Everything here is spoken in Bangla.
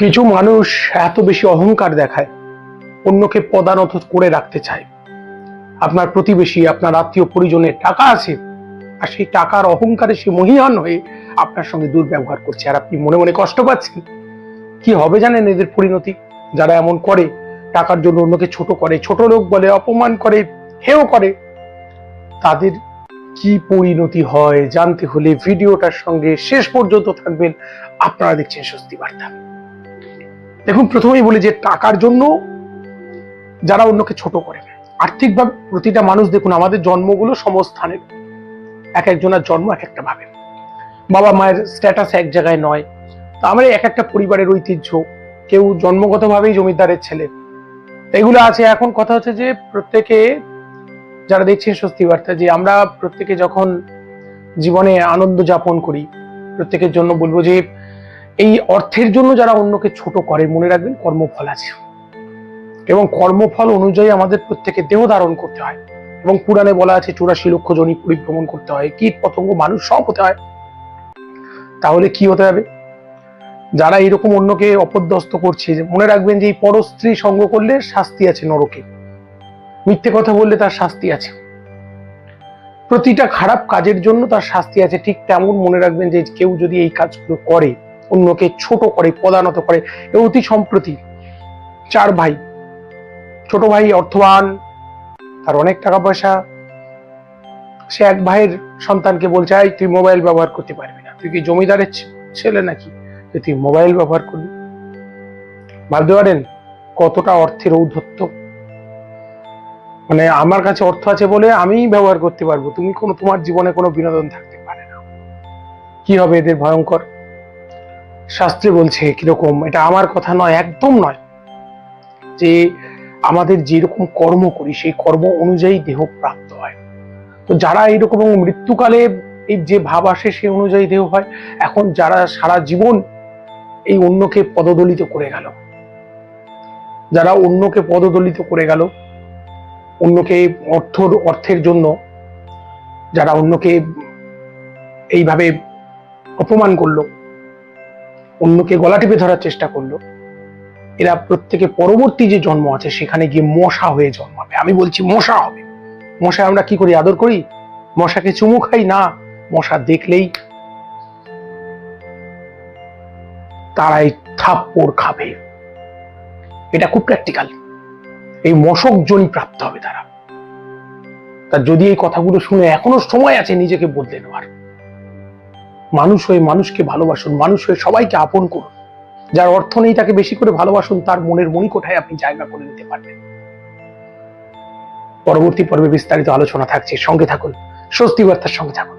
কিছু মানুষ এত বেশি অহংকার দেখায়, অন্যকে পদানত করে রাখতে চায়। আপনার প্রতিবেশী, আপনার আত্মীয় পরিজনের টাকা আছে, আর সেই টাকার অহংকারে সে মহিয়ান হয়ে আপনার সঙ্গে দুর্ব্যবহার করছে। আর আপনি মনে মনে কষ্ট পাচ্ছেন? কি হবে জানেন এদের পরিণতি? যারা এমন করে, টাকার জন্য অন্যকে ছোট করে, ছোট লোক বলে, অপমান করে হেও করে, তাদের কি পরিণতি হয় জানতে হলে ভিডিওটার সঙ্গে শেষ পর্যন্ত থাকবেন। আপনারা দেখছেন স্বস্তি বার্তা দেখুন, প্রথমেই বলি যে টাকার জন্য যারা অন্যকে ছোট করে, আর্থিকভাবে প্রতিটা মানুষ দেখুন, আমাদের জন্মগুলো সমস্থানের। এক একজনের জন্ম এক একটা ভাবে। বাবা মায়ের স্ট্যাটাস এক জায়গায় নয়। তা আমরা এক একটা পরিবারের ঐতিহ্য, কেউ জন্মগতভাবেই জমিদারের ছেলে। এগুলো আছে, এখন কথা হচ্ছে যে প্রত্যেকে, যারা দেখছেন স্বস্তি বার্তা, যে আমরা প্রত্যেকে যখন জীবনে আনন্দ যাপন করি, প্রত্যেকের জন্য বলব যে এই অর্থের জন্য যারা অন্যকে ছোট করে, মনে রাখবেন কর্মফল আছে। এবং কর্মফল অনুযায়ী আমাদের প্রত্যেকে দেহ ধারণ করতে হয়। এবং পুরাণে বলা আছে, চুরাশি লক্ষ জনি পরিভ্রমণ করতে হয়। কীট পতঙ্গ, মানুষ সব হতে হয়। তাহলে কি হতে হবে? যারা এরকম অন্যকে অপদস্থ করছে মনে রাখবেন যে এই পরস্ত্রী সঙ্গ করলে শাস্তি আছে নরকে। মিথ্যে কথা বললে তার শাস্তি আছে। প্রতিটা খারাপ কাজের জন্য তার শাস্তি আছে। ঠিক তেমন মনে রাখবেন যে কেউ যদি এই কাজগুলো করে অন্যকে ছোট করে পদানত করে। অতি সম্প্রতি চার ভাই। ছোট ভাই অর্থবান তার অনেক টাকা পয়সা সে এক ভাইয়ের সন্তানকে বলছে "এই, তুই মোবাইল ব্যবহার করতে পারবি না। তুই কি জমিদারের ছেলে নাকি? তুই মোবাইল ব্যবহার করবি? ভাবতে পারেন কতটা অর্থের ঔদ্ধত্য। মানে আমার কাছে অর্থ আছে বলে আমিই ব্যবহার করতে পারব। তুমি কোনো তোমার জীবনে কোনো বিনোদন থাকতে পারে না। কি হবে এদের ভয়ঙ্কর? শাস্ত্রে বলছে কীরকম, এটা আমার কথা নয়, একদম নয়, যে আমাদের যেরকম কর্ম করি, সেই কর্ম অনুযায়ী দেহ প্রাপ্ত হয়। তো যারা এইরকম মৃত্যুকালে এই যে ভাব আসে, সেই অনুযায়ী দেহ হয়। এখন যারা সারা জীবন এই অন্যকে পদদলিত করে গেল, যারা অন্যকে পদদলিত করে গেল, অন্যকে অর্থ অর্থের জন্য, যারা অন্যকে এইভাবে অপমান করল অন্যকে গলা টিপে ধরার চেষ্টা করল। এরা প্রত্যেকে পরবর্তী যে জন্ম আছে, সেখানে গিয়ে মশা হয়ে জন্মাবে। আমি বলছি মশা হবে। মশা আমরা কি করি? আদর করি? মশাকে চুমু খাই? না, মশা দেখলেই তারাই থাপ্পড় খাবে। এটা খুব প্র্যাকটিক্যাল এই মশক জনি প্রাপ্ত হবে তারা। তা যদি এই কথাগুলো শুনে এখনও সময় আছে নিজেকে বদলে নেওয়ার। মানুষ হয়ে মানুষকে ভালোবাসুন, মানুষ হয়ে সবাইকে আপন করুন। যার অর্থ নেই তাকে বেশি করে ভালোবাসুন, তার মনের মণিকোঠায় আপনি জায়গা করে নিতে পারবেন। পরবর্তী পর্বে বিস্তারিত আলোচনা থাকছে, সঙ্গে থাকুন, স্বস্তি বার্তার সঙ্গে থাকুন।